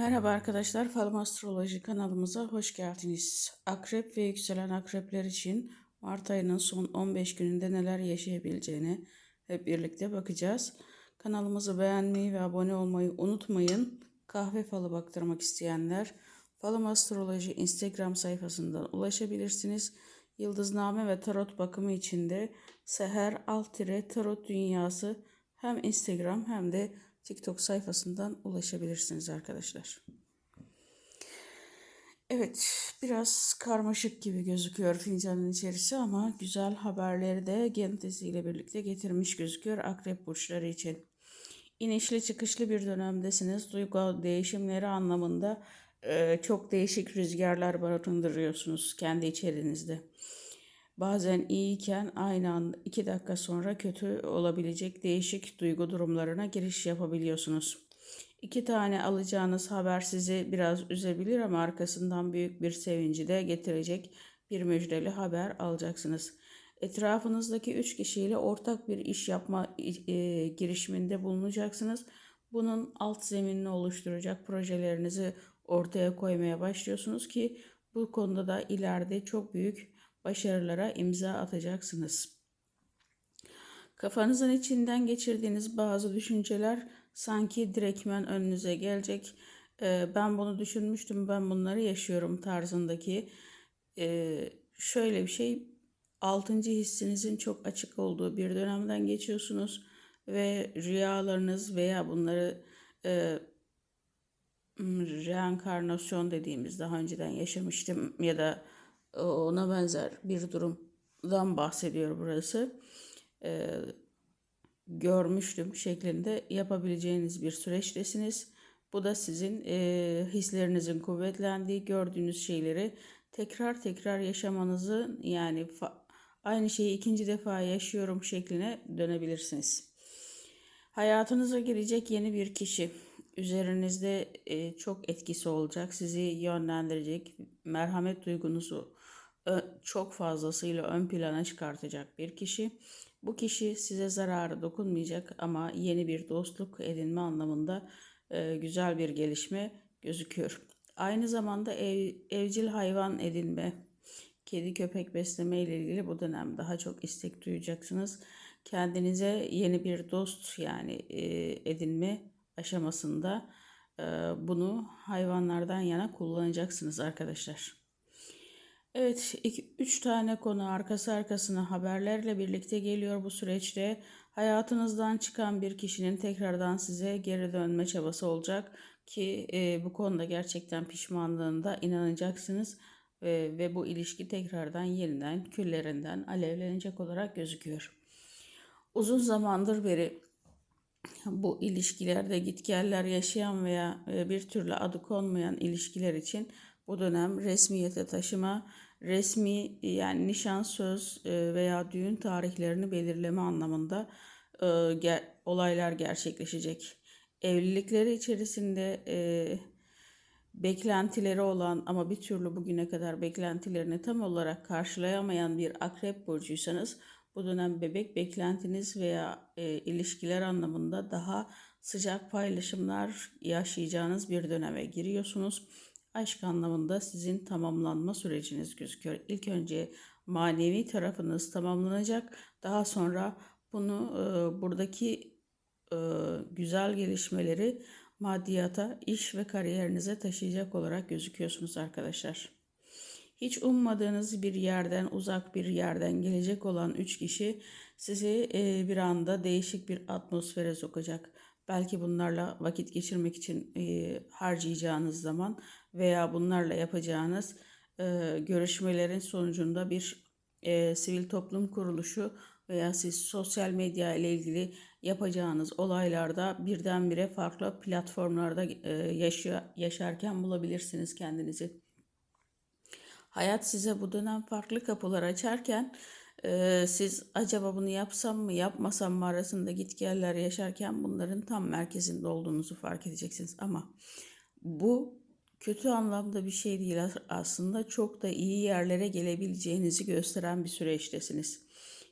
Merhaba arkadaşlar, Falım Astroloji kanalımıza hoş geldiniz. Akrep ve yükselen akrepler için Mart ayının son 15 gününde neler yaşayabileceğini hep birlikte bakacağız. Kanalımızı beğenmeyi ve abone olmayı unutmayın. Kahve falı baktırmak isteyenler Falım Astroloji Instagram sayfasından ulaşabilirsiniz. Yıldızname ve tarot bakımı için de Seher Altire Tarot Dünyası hem Instagram hem de TikTok sayfasından ulaşabilirsiniz arkadaşlar. Evet, biraz karmaşık gibi gözüküyor fincanın içerisi ama güzel haberleri de genetiğiyle birlikte getirmiş gözüküyor akrep burçları için. İnişli çıkışlı bir dönemdesiniz. Duygu değişimleri anlamında çok değişik rüzgarlar barındırıyorsunuz kendi içerinizde. Bazen iyiyken aynı anda iki dakika sonra kötü olabilecek değişik duygu durumlarına giriş yapabiliyorsunuz. İki tane alacağınız haber sizi biraz üzebilir ama arkasından büyük bir sevinci de getirecek bir müjdeli haber alacaksınız. Etrafınızdaki üç kişiyle ortak bir iş yapma e, girişiminde bulunacaksınız. Bunun alt zeminini oluşturacak projelerinizi ortaya koymaya başlıyorsunuz ki bu konuda da ileride çok büyük başarılara imza atacaksınız. Kafanızın içinden geçirdiğiniz bazı düşünceler sanki direktmen önünüze gelecek. Ee, ben bunu düşünmüştüm, ben bunları yaşıyorum tarzındaki ee, şöyle bir şey. Altıncı hissinizin çok açık olduğu bir dönemden geçiyorsunuz ve rüyalarınız veya bunları e, reenkarnasyon dediğimiz daha önceden yaşamıştım ya da ona benzer bir durumdan bahsediyor burası. Ee, görmüştüm şeklinde yapabileceğiniz bir süreçtesiniz. Bu da sizin e, hislerinizin kuvvetlendiği, gördüğünüz şeyleri tekrar tekrar yaşamanızı yani aynı şeyi ikinci defa yaşıyorum şekline dönebilirsiniz. Hayatınıza girecek yeni bir kişi üzerinizde e, çok etkisi olacak, sizi yönlendirecek, merhamet duygunuzu çok fazlasıyla ön plana çıkartacak bir kişi. Bu kişi size zararı dokunmayacak ama yeni bir dostluk edinme anlamında e, güzel bir gelişme gözüküyor. Aynı zamanda ev, evcil hayvan edinme, kedi köpek besleme ile ilgili bu dönem daha çok istek duyacaksınız. Kendinize yeni bir dost yani e, edinme aşamasında e, bunu hayvanlardan yana kullanacaksınız arkadaşlar. Evet, iki, üç tane konu arkası arkasına haberlerle birlikte geliyor bu süreçte. Hayatınızdan çıkan bir kişinin tekrardan size geri dönme çabası olacak ki e, bu konuda gerçekten pişmanlığında inanacaksınız ve, ve bu ilişki tekrardan yeniden küllerinden alevlenecek olarak gözüküyor. Uzun zamandır beri bu ilişkilerde gitgeller yaşayan veya e, bir türlü adı konmayan ilişkiler için bu dönem resmiyete taşıma resmi yani nişan, söz e, veya düğün tarihlerini belirleme anlamında e, olaylar gerçekleşecek. Evlilikleri içerisinde e, beklentileri olan ama bir türlü bugüne kadar beklentilerini tam olarak karşılayamayan bir akrep burcuysanız bu dönem bebek beklentiniz veya ilişkiler anlamında daha sıcak paylaşımlar yaşayacağınız bir döneme giriyorsunuz aşk anlamında sizin tamamlanma süreciniz gözüküyor. İlk önce manevi tarafınız tamamlanacak. Daha sonra bunu e, buradaki e, güzel gelişmeleri maddiyata, iş ve kariyerinize taşıyacak olarak gözüküyorsunuz arkadaşlar. Hiç ummadığınız bir yerden, uzak bir yerden gelecek olan üç kişi sizi e, bir anda değişik bir atmosfere sokacak. Belki bunlarla vakit geçirmek için e, harcayacağınız zaman veya bunlarla yapacağınız e, görüşmelerin sonucunda bir e, sivil toplum kuruluşu veya siz sosyal medya ile ilgili yapacağınız olaylarda birdenbire farklı platformlarda e, yaşıyor, yaşarken bulabilirsiniz kendinizi. Hayat size bu dönem farklı kapılar açarken e, siz acaba bunu yapsam mı yapmasam mı arasında gitgeller yaşarken bunların tam merkezinde olduğunuzu fark edeceksiniz. Ama bu kötü anlamda bir şey değil aslında çok da iyi yerlere gelebileceğinizi gösteren bir süreçtesiniz.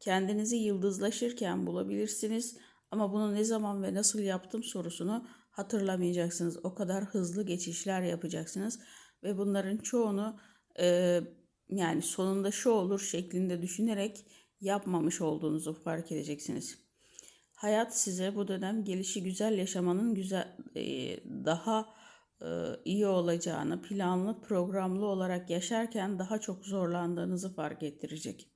Kendinizi yıldızlaşırken bulabilirsiniz ama bunu ne zaman ve nasıl yaptım sorusunu hatırlamayacaksınız. O kadar hızlı geçişler yapacaksınız ve bunların çoğunu e, yani sonunda şu olur şeklinde düşünerek yapmamış olduğunuzu fark edeceksiniz. Hayat size bu dönem gelişi güzel yaşamanın güzel e, daha iyi olacağını planlı programlı olarak yaşarken daha çok zorlandığınızı fark ettirecek.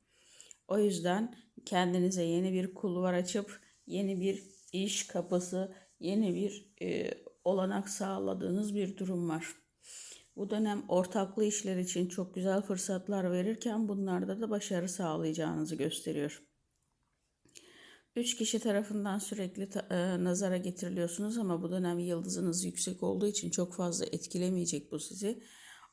O yüzden kendinize yeni bir kulvar açıp yeni bir iş kapısı, yeni bir e, olanak sağladığınız bir durum var. Bu dönem ortaklı işler için çok güzel fırsatlar verirken bunlarda da başarı sağlayacağınızı gösteriyor. Üç kişi tarafından sürekli e, nazara getiriliyorsunuz ama bu dönem yıldızınız yüksek olduğu için çok fazla etkilemeyecek bu sizi.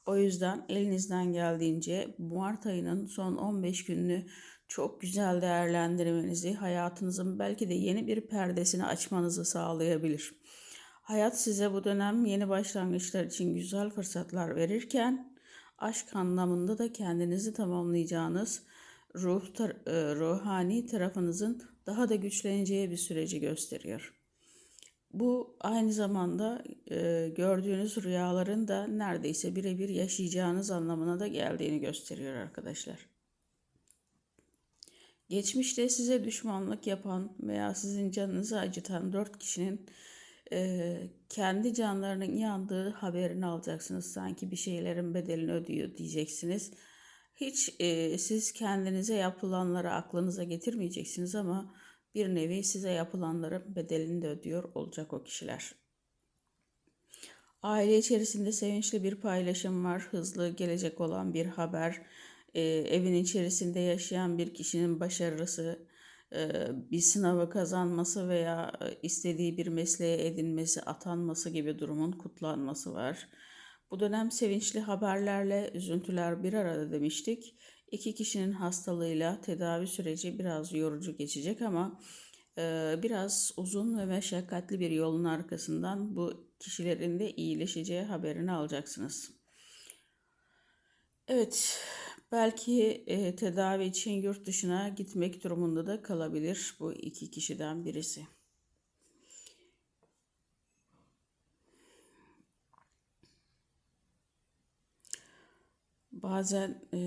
O yüzden elinizden geldiğince Mart ayının son 15 gününü çok güzel değerlendirmenizi, hayatınızın belki de yeni bir perdesini açmanızı sağlayabilir. Hayat size bu dönem yeni başlangıçlar için güzel fırsatlar verirken aşk anlamında da kendinizi tamamlayacağınız ruh tar- e, ruhani tarafınızın daha da güçleneceği bir süreci gösteriyor. Bu aynı zamanda e, gördüğünüz rüyaların da neredeyse birebir yaşayacağınız anlamına da geldiğini gösteriyor arkadaşlar. Geçmişte size düşmanlık yapan veya sizin canınızı acıtan dört kişinin e, kendi canlarının yandığı haberini alacaksınız. Sanki bir şeylerin bedelini ödüyor diyeceksiniz. Hiç e, siz kendinize yapılanları aklınıza getirmeyeceksiniz ama bir nevi size yapılanların bedelini de ödüyor olacak o kişiler. Aile içerisinde sevinçli bir paylaşım var, hızlı gelecek olan bir haber, e, evin içerisinde yaşayan bir kişinin başarısı, e, bir sınavı kazanması veya istediği bir mesleğe edinmesi, atanması gibi durumun kutlanması var. Bu dönem sevinçli haberlerle üzüntüler bir arada demiştik. İki kişinin hastalığıyla tedavi süreci biraz yorucu geçecek ama e, biraz uzun ve meşakkatli bir yolun arkasından bu kişilerin de iyileşeceği haberini alacaksınız. Evet, belki e, tedavi için yurt dışına gitmek durumunda da kalabilir bu iki kişiden birisi. Bazen e,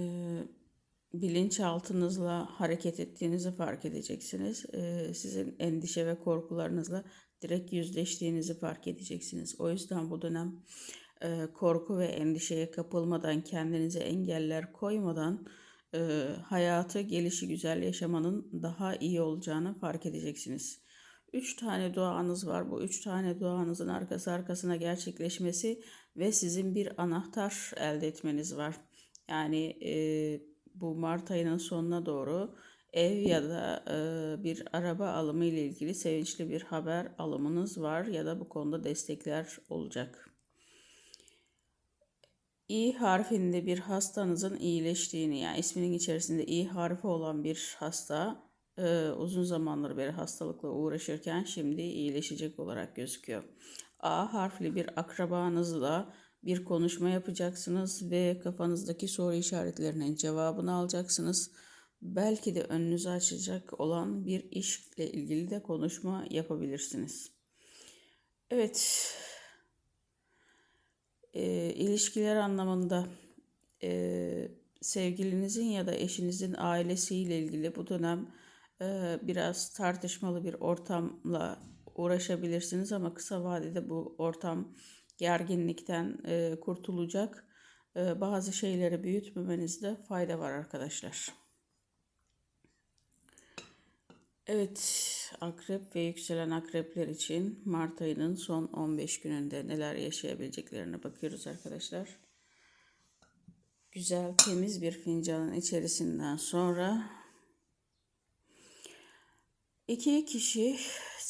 bilinçaltınızla hareket ettiğinizi fark edeceksiniz. E, sizin endişe ve korkularınızla direkt yüzleştiğinizi fark edeceksiniz. O yüzden bu dönem e, korku ve endişeye kapılmadan, kendinize engeller koymadan e, hayatı gelişi güzel yaşamanın daha iyi olacağını fark edeceksiniz. Üç tane duanız var. Bu üç tane duanızın arkası arkasına gerçekleşmesi ve sizin bir anahtar elde etmeniz var. Yani e, bu Mart ayının sonuna doğru ev ya da e, bir araba alımı ile ilgili sevinçli bir haber alımınız var ya da bu konuda destekler olacak. İ harfinde bir hastanızın iyileştiğini yani isminin içerisinde İ harfi olan bir hasta e, uzun zamandır beri hastalıkla uğraşırken şimdi iyileşecek olarak gözüküyor. A harfli bir akrabanızla bir konuşma yapacaksınız ve kafanızdaki soru işaretlerinin cevabını alacaksınız. Belki de önünüzü açacak olan bir işle ilgili de konuşma yapabilirsiniz. Evet, e, ilişkiler anlamında e, sevgilinizin ya da eşinizin ailesiyle ilgili bu dönem e, biraz tartışmalı bir ortamla uğraşabilirsiniz ama kısa vadede bu ortam gerginlikten e, kurtulacak. E, bazı şeyleri büyütmemenizde fayda var arkadaşlar. Evet, akrep ve yükselen akrepler için Mart ayının son 15 gününde neler yaşayabileceklerine bakıyoruz arkadaşlar. Güzel, temiz bir fincanın içerisinden sonra iki kişi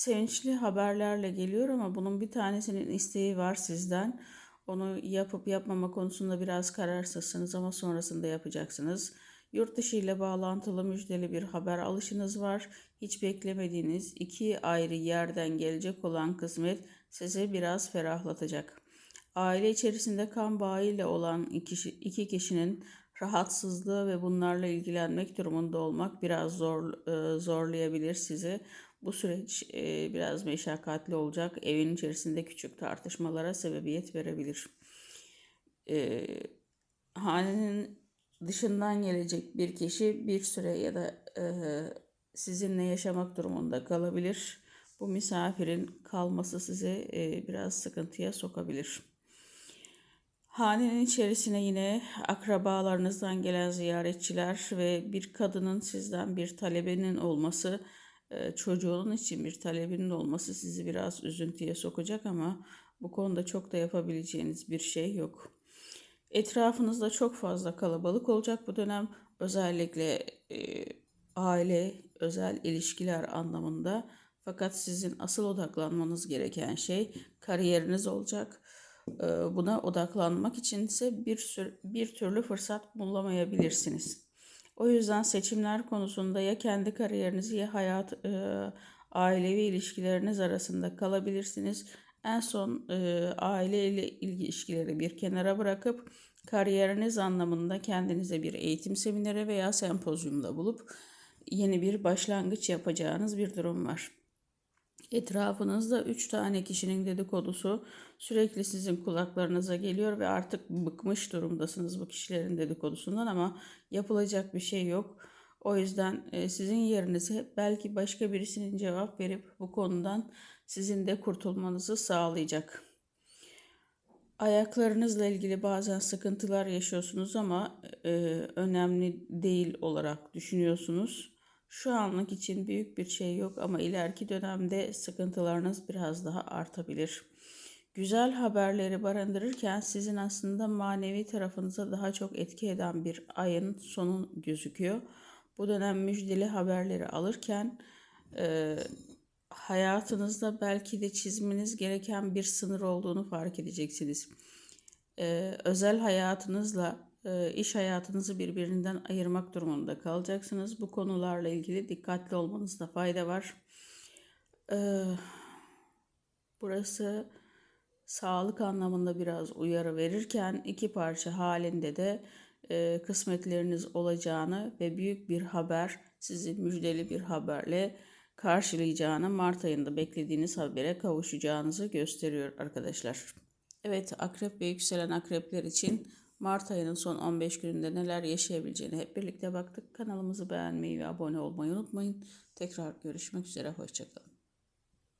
sevinçli haberlerle geliyor ama bunun bir tanesinin isteği var sizden. Onu yapıp yapmama konusunda biraz kararsızsınız ama sonrasında yapacaksınız. Yurt dışı ile bağlantılı müjdeli bir haber alışınız var. Hiç beklemediğiniz iki ayrı yerden gelecek olan kısmet sizi biraz ferahlatacak. Aile içerisinde kan bağıyla olan iki, kişinin rahatsızlığı ve bunlarla ilgilenmek durumunda olmak biraz zor e, zorlayabilir sizi. Bu süreç e, biraz meşakkatli olacak. Evin içerisinde küçük tartışmalara sebebiyet verebilir. E, hanenin dışından gelecek bir kişi bir süre ya da e, sizinle yaşamak durumunda kalabilir. Bu misafirin kalması sizi e, biraz sıkıntıya sokabilir. Hanenin içerisine yine akrabalarınızdan gelen ziyaretçiler ve bir kadının sizden bir talebinin olması, çocuğunun için bir talebinin olması sizi biraz üzüntüye sokacak ama bu konuda çok da yapabileceğiniz bir şey yok. Etrafınızda çok fazla kalabalık olacak bu dönem. Özellikle e, aile, özel ilişkiler anlamında. Fakat sizin asıl odaklanmanız gereken şey kariyeriniz olacak. E, buna odaklanmak için ise bir, sür, bir türlü fırsat bulamayabilirsiniz. O yüzden seçimler konusunda ya kendi kariyerinizi ya hayat, e, ailevi ilişkileriniz arasında kalabilirsiniz en son e, aile ile ilişkileri bir kenara bırakıp kariyeriniz anlamında kendinize bir eğitim semineri veya sempozyumda bulup yeni bir başlangıç yapacağınız bir durum var. Etrafınızda 3 tane kişinin dedikodusu sürekli sizin kulaklarınıza geliyor ve artık bıkmış durumdasınız bu kişilerin dedikodusundan ama yapılacak bir şey yok. O yüzden e, sizin yerinize belki başka birisinin cevap verip bu konudan sizin de kurtulmanızı sağlayacak. Ayaklarınızla ilgili bazen sıkıntılar yaşıyorsunuz ama e, önemli değil olarak düşünüyorsunuz. Şu anlık için büyük bir şey yok ama ileriki dönemde sıkıntılarınız biraz daha artabilir. Güzel haberleri barındırırken sizin aslında manevi tarafınıza daha çok etki eden bir ayın sonu gözüküyor. Bu dönem müjdeli haberleri alırken e, hayatınızda belki de çizmeniz gereken bir sınır olduğunu fark edeceksiniz. Ee, özel hayatınızla e, iş hayatınızı birbirinden ayırmak durumunda kalacaksınız. Bu konularla ilgili dikkatli olmanızda fayda var. Ee, burası sağlık anlamında biraz uyarı verirken iki parça halinde de e, kısmetleriniz olacağını ve büyük bir haber, sizi müjdeli bir haberle karşılayacağını, Mart ayında beklediğiniz habere kavuşacağınızı gösteriyor arkadaşlar. Evet, akrep ve yükselen akrepler için Mart ayının son 15 gününde neler yaşayabileceğini hep birlikte baktık. Kanalımızı beğenmeyi ve abone olmayı unutmayın. Tekrar görüşmek üzere, hoşçakalın.